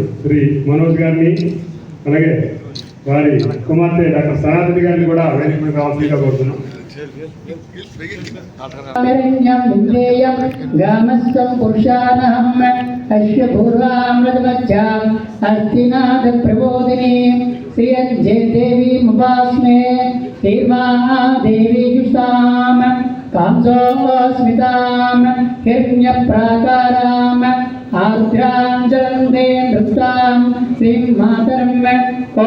కుమారుడు శ్రీ మనోజ్ గారిని అలాగే వారి కుమార్తె డాక్టర్ సనాతని గారిని కూడా వేదిక మీద రావాల్సిందిగా కోరుతున్నాం ण्यं विन्देयं गामस्थं पुरुषानहं अस्य पूर्वामृतमध्याम् अस्तिनाथप्रबोधिनीं श्रियञ्जे देवीमुपास्मे श्रीर्मादेवी जुष्टां कांसोस्मितां हिरण्यप्राकाराम् आर्द्राञ्जलन्ते नृत्तां श्रीमातरं ॐ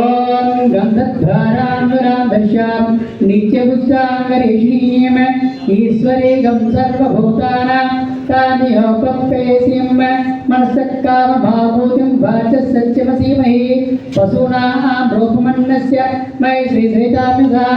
गन्धद्वारानुराधश्यां नित्यबुद्धाङ्गरेषीम् ईश्वरेगं सर्वभूतानां तानियोपप्रेसिं मनसक्कामभाभूतिं वाचः सत्यमसीमहि पशूनां रूपमन्नस्य मयि श्रीश्रीतामिधा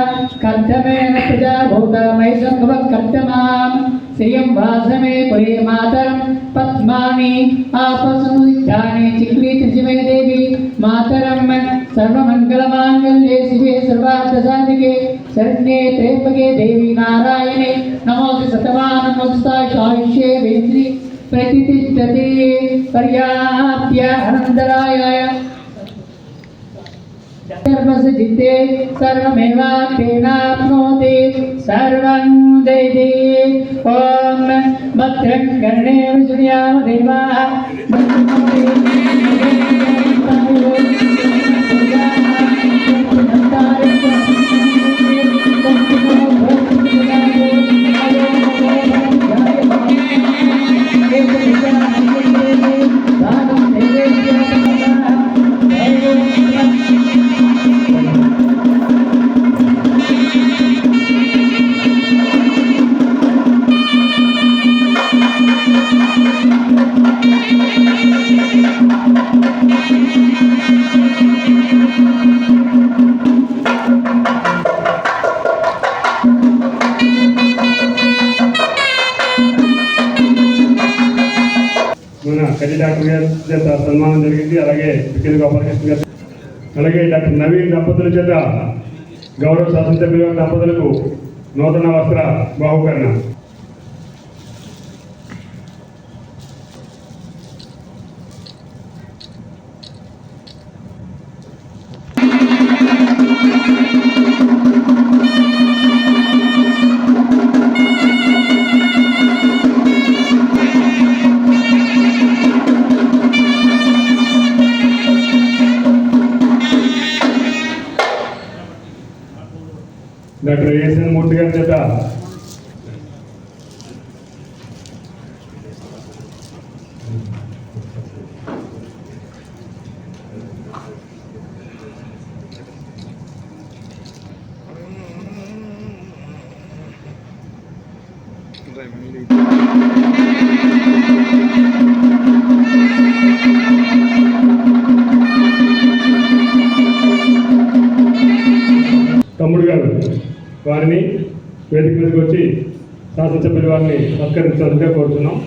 कर्थमेन प्रजाभूता मयि सम्भवः कर्थमाम् श्रियं वासमे पुरे मातरं पद्मानि आपसमुदितानि चिक्लीतिशिवे देवी मातरं सर्वमङ्गलमाङ्गल्ये शिवे सर्वार्थसाधिके, शरण्ये त्र्यम्बके देवी नारायणे नमोऽस्तु शतमानमोस्तायुष्ये वेन्द्रि प्रतिष्ठते पर्याप्य अनन्तराय सर्वसिद्धे सर्वमेवाप्येनाप्नोति सर्वं दैति ॐ भद्रं कर्णे विष्णुयाम देवाः గోపాలకృష్ణ గారు అలాగే డాక్టర్ నవీన్ దంపతుల చేత గౌరవ శాసనసభ్యుల దంపతులకు నూతన వస్త్ర బాహుకరణ. డాక్టర్ ఏఎస్ఎన్ మూర్తి గారి చేత వారిని వేదిక మీదకి వచ్చి శాసనసభ్యులు వారిని సత్కరించాలని కోరుతున్నాం.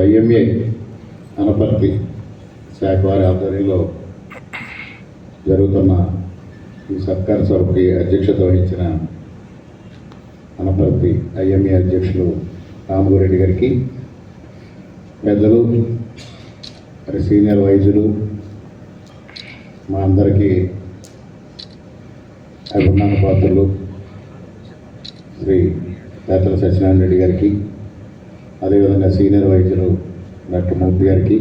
ఐఎంఏ అనపర్తి శాఖ వారి ఆధ్వర్యంలో జరుగుతున్న ఈ సర్కార్ సభకి అధ్యక్షత వహించిన అనపర్తి ఐఎంఏ అధ్యక్షులు రామగురెడ్డి గారికి పెద్దలు మరి సీనియర్ వైద్యులు మా అందరికీ అభిమాన పాత్రలు శ్రీ తేతల సత్యనారాయణ రెడ్డి గారికి అదేవిధంగా సీనియర్ వైద్యులు డాక్టర్ మూర్తి గారికి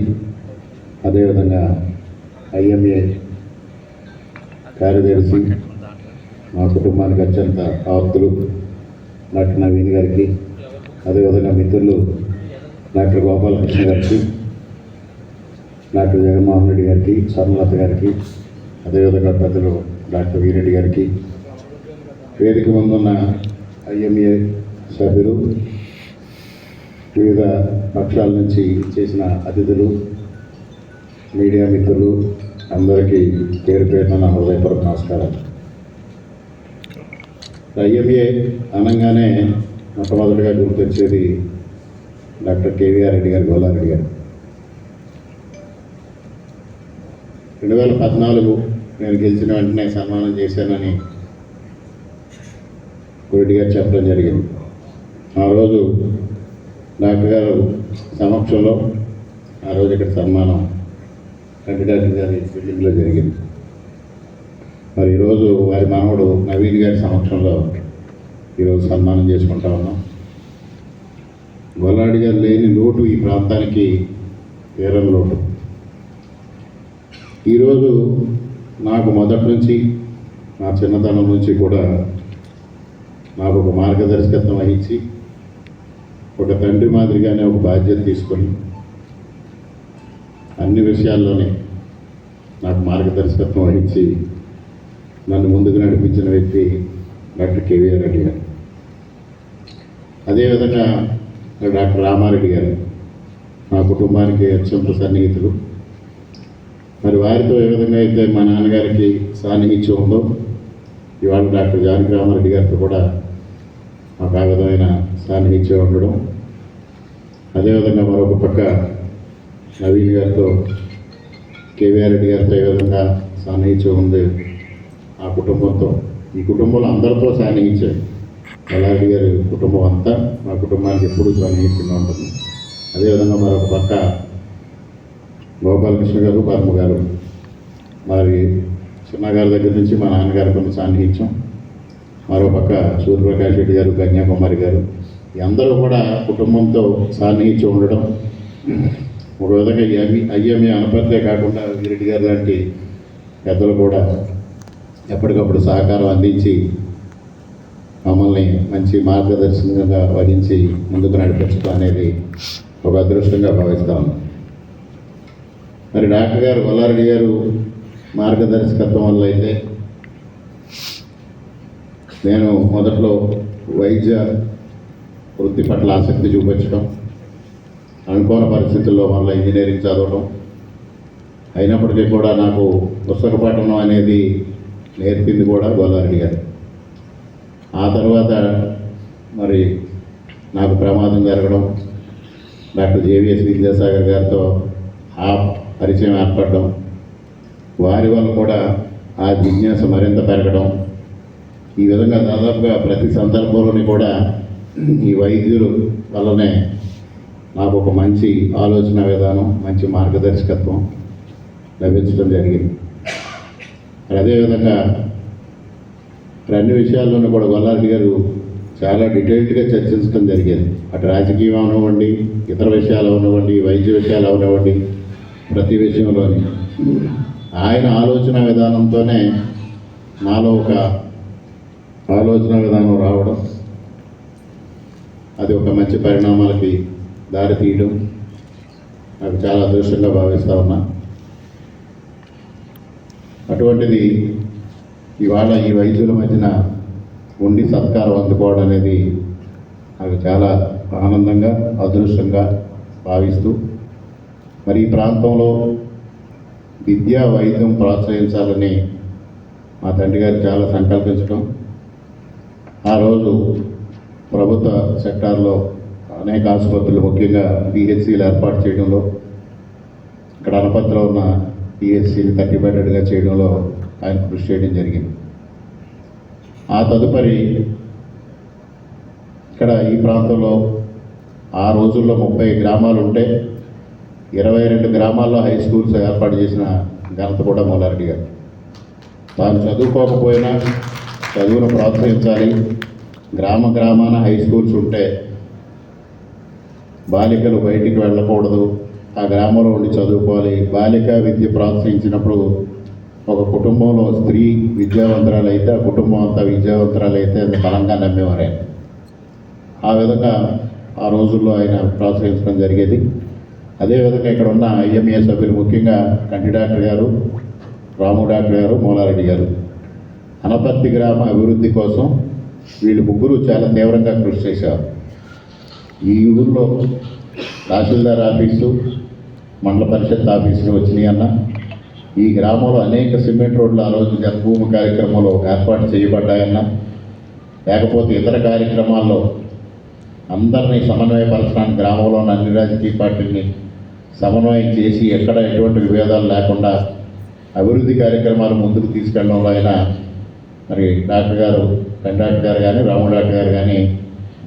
అదేవిధంగా ఐఎంఏ కార్యదర్శి మా కుటుంబానికి అత్యంత ఆప్తులు డాక్టర్ నవీన్ గారికి అదేవిధంగా మిత్రులు డాక్టర్ గోపాలకృష్ణ గారికి డాక్టర్ జగన్మోహన్ రెడ్డి గారికి సర్మలత గారికి అదేవిధంగా పెద్దలు డాక్టర్ వీరెడ్డి గారికి వేదిక ముందున్న ఐఎంఏ సభ్యులు వివిధ పక్షాల నుంచి చేసిన అతిథులు మీడియా మిత్రులు అందరికీ పేరు పేరున నా హృదయపూర్వక నమస్కారం ఐఎంఏ అనగానే మొట్టమొదటిగా గుర్తొచ్చేది డాక్టర్ కేవీఆర్ రెడ్డి గారు గోలారెడ్డి గారు. రెండు వేల పద్నాలుగు నేను గెలిచిన వెంటనే సన్మానం చేశానని గురెడ్డి గారు చెప్పడం జరిగింది. ఆ రోజు డాక్టర్ గారు సమక్షంలో ఆ రోజు ఇక్కడ సన్మానం కంటి డాక్టర్ గారి బిల్డింగ్లో జరిగింది. మరి ఈరోజు వారి మనవడు నవీన్ గారి సమక్షంలో ఈరోజు సన్మానం చేసుకుంటా ఉన్నాం. గొల్లాడి గారు లేని లోటు ఈ ప్రాంతానికి తీరం లోటు. ఈరోజు నాకు మొదటి నుంచి నా చిన్నతనం నుంచి కూడా నాకు ఒక మార్గదర్శకత్వం వహించి ఒక తండ్రి మాదిరిగానే ఒక బాధ్యత తీసుకొని అన్ని విషయాల్లోనే నాకు మార్గదర్శకత్వం వహించి నన్ను ముందుకు నడిపించిన వ్యక్తి డాక్టర్ కేవీఆర్ రెడ్డి గారు. అదేవిధంగా డాక్టర్ రామారెడ్డి గారు. మా కుటుంబానికి అత్యంత సన్నిహితులు. మరి వారితో ఏ విధంగా అయితే మా నాన్నగారికి సాన్నిహిత్యం ఉందో ఇవాళ డాక్టర్ జానకి రామారెడ్డి గారితో కూడా మాకు ఆ విధమైన సాన్నిహిత్యం ఉండడం అదేవిధంగా మరొక పక్క నవీన్ గారితో కేవీఆర్ రెడ్డి గారితో ఏ విధంగా సాన్నిహిత్యం ఉంది? ఆ కుటుంబంతో. ఈ కుటుంబంలో అందరితో సాన్నిహిత్యం. ఎల్ఆర్డి గారి కుటుంబం అంతా మా కుటుంబానికి ఎప్పుడూ సాన్నిహిత్యంగా ఉంటుంది. అదేవిధంగా మరొక పక్క గోపాలకృష్ణ గారు పద్మ గారు. మరి చిన్నగారి దగ్గర నుంచి మా నాన్నగారు కొన్ని సాన్నిహిత్యం. మరో పక్క సూర్యప్రకాష్ రెడ్డి గారు కన్యాకుమారి గారు. అందరూ కూడా కుటుంబంతో సాన్నిహిత్యం ఉండడం. ఒక విధంగా ఐఎంఈ ఐఎంఈ అనపర్తే కాకుండా వీరెడ్డి గారు లాంటి పెద్దలు కూడా ఎప్పటికప్పుడు సహకారం అందించి మమ్మల్ని మంచి మార్గదర్శకంగా వహించి ముందుకు నడిపించడం అనేది ఒక అదృష్టంగా భావిస్తాం మరి డాక్టర్ గారు కొల్లారెడ్డి గారు మార్గదర్శకత్వం వల్ల అయితే నేను మొదట్లో వైద్య వృత్తి పట్ల ఆసక్తి చూపించడం అనుకోని పరిస్థితుల్లో మళ్ళీ ఇంజనీరింగ్ చదవడం అయినప్పటికీ కూడా నాకు పుస్తక పఠనం అనేది నేర్పింది కూడా గోదావరి గారు. ఆ తర్వాత మరి నాకు ప్రమాదం జరగడం డాక్టర్ జేవిఎస్ విద్యాసాగర్ గారితో ఆ పరిచయం ఏర్పడడం వారి వల్ల కూడా ఆ జిజ్ఞాస మరింత పెరగడం. ఈ విధంగా దాదాపుగా ప్రతి సందర్భంలోని కూడా ఈ వైద్యులు వల్లనే నాకు ఒక మంచి ఆలోచన విధానం మంచి మార్గదర్శకత్వం లభించడం జరిగింది. మరి అదేవిధంగా రెండు అన్ని విషయాల్లోనూ కూడా గొల్లారెడ్డి గారు చాలా డీటెయిల్డ్గా చర్చించడం జరిగేది. అటు రాజకీయం అవనివ్వండి ఇతర విషయాలు అవనివ్వండి వైద్య విషయాలు అవనివ్వండి ప్రతి విషయంలోని. ఆయన ఆలోచన విధానంతోనే నాలో ఒక ఆలోచన విధానం రావడం అది ఒక మంచి పరిణామాలకి దారి తీయడం నాకు చాలా అదృష్టంగా భావిస్తా ఉన్నా. అటువంటిది ఇవాళ ఈ వైద్యుల మధ్యన ఉండి సత్కారం అందుకోవడం అనేది నాకు చాలా ఆనందంగా అదృష్టంగా భావిస్తూ మరి ఈ ప్రాంతంలో విద్యా వైద్యం ప్రోత్సహించాలని మా తండ్రి గారు చాలా సంకల్పించడం ఆ రోజు ప్రభుత్వ సెక్టార్లో అనేక ఆసుపత్రులు ముఖ్యంగా పిహెచ్సిలు ఏర్పాటు చేయడంలో ఇక్కడ అనపత్రిలో ఉన్న పిహెచ్సిని థర్టీ చేయడంలో ఆయన కృషి చేయడం జరిగింది. ఆ తదుపరి ఇక్కడ ఈ ప్రాంతంలో ఆ రోజుల్లో ముప్పై గ్రామాలు ఉంటే ఇరవై రెండు గ్రామాల్లో హై స్కూల్స్ ఏర్పాటు చేసిన ఘనత కూడా మల్లారెడ్డి గారు. తాను చదువుకోకపోయినా చదువును ప్రోత్సహించాలి గ్రామ గ్రామాన హై స్కూల్స్ ఉంటే బాలికలు బయటికి వెళ్ళకూడదు. ఆ గ్రామంలో ఉండి చదువుకోవాలి. బాలిక విద్య ప్రోత్సహించినప్పుడు ఒక కుటుంబంలో స్త్రీ విద్యావంతురాలు అయితే ఆ కుటుంబం అంతా విద్యావంతురాలు అయితే అది బలంగా నమ్మేవారే. ఆ విధంగా ఆ రోజుల్లో ఆయన ప్రోత్సహించడం జరిగేది. అదేవిధంగా ఇక్కడ ఉన్న ఐఎంఏ సభ్యులు ముఖ్యంగా కంటి డాక్టర్ గారు రాము డాక్టర్ గారు మూలారెడ్డి గారు. అనపర్తి గ్రామ అభివృద్ధి కోసం వీళ్ళు ముగ్గురు చాలా తీవ్రంగా కృషి చేశారు. ఈ ఊళ్ళో తహసీల్దార్ ఆఫీసు మండల పరిషత్ ఆఫీసులు వచ్చినాయి అన్న. ఈ గ్రామంలో అనేక సిమెంట్ రోడ్లు ఆ రోజు జన్మభూమి కార్యక్రమంలో ఏర్పాటు చేయబడ్డాయన్న లేకపోతే ఇతర కార్యక్రమాల్లో అందరినీ సమన్వయపరచడానికి గ్రామంలో ఉన్న అన్ని రాజకీయ పార్టీని సమన్వయం చేసి ఎక్కడ ఎటువంటి విభేదాలు లేకుండా అభివృద్ధి కార్యక్రమాలు ముందుకు తీసుకెళ్ళడంలో అయినా మరి డాక్టర్ గారు పెండాటి గారు కానీ రాము గారు కానీ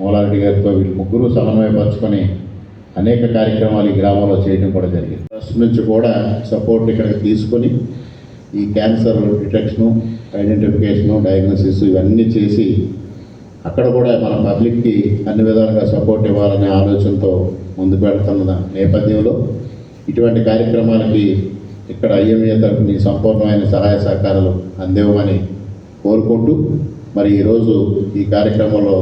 మూలారెడ్డి గారితో వీళ్ళు ముగ్గురు సమన్వయపరుచుకొని అనేక కార్యక్రమాలు ఈ గ్రామంలో చేయడం కూడా జరిగింది. ఫస్ట్ నుంచి కూడా సపోర్ట్ ఇక్కడికి తీసుకొని ఈ క్యాన్సర్ డిటెక్షను ఐడెంటిఫికేషను డయాగ్నోసిస్ ఇవన్నీ చేసి అక్కడ కూడా మన పబ్లిక్కి అన్ని విధాలుగా సపోర్ట్ ఇవ్వాలనే ఆలోచనతో ముందు పెడుతున్న నేపథ్యంలో ఇటువంటి కార్యక్రమాలకి ఇక్కడ ఐఎంఏ తరఫున సంపూర్ణమైన సహాయ సహకారాలు అందివ్వమని కోరుకుంటూ మరి ఈరోజు ఈ కార్యక్రమంలో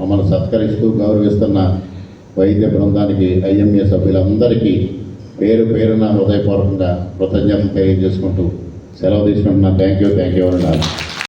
మమ్మల్ని సత్కరిస్తూ గౌరవిస్తున్న వైద్య బృందానికి ఐఎంఏ సభ్యులందరికీ పేరు పేరున హృదయపూర్వకంగా కృతజ్ఞతలు తెలియజేసుకుంటూ సెలవు తీసుకుంటున్నా థ్యాంక్ యూ థ్యాంక్ యూ అన్నారు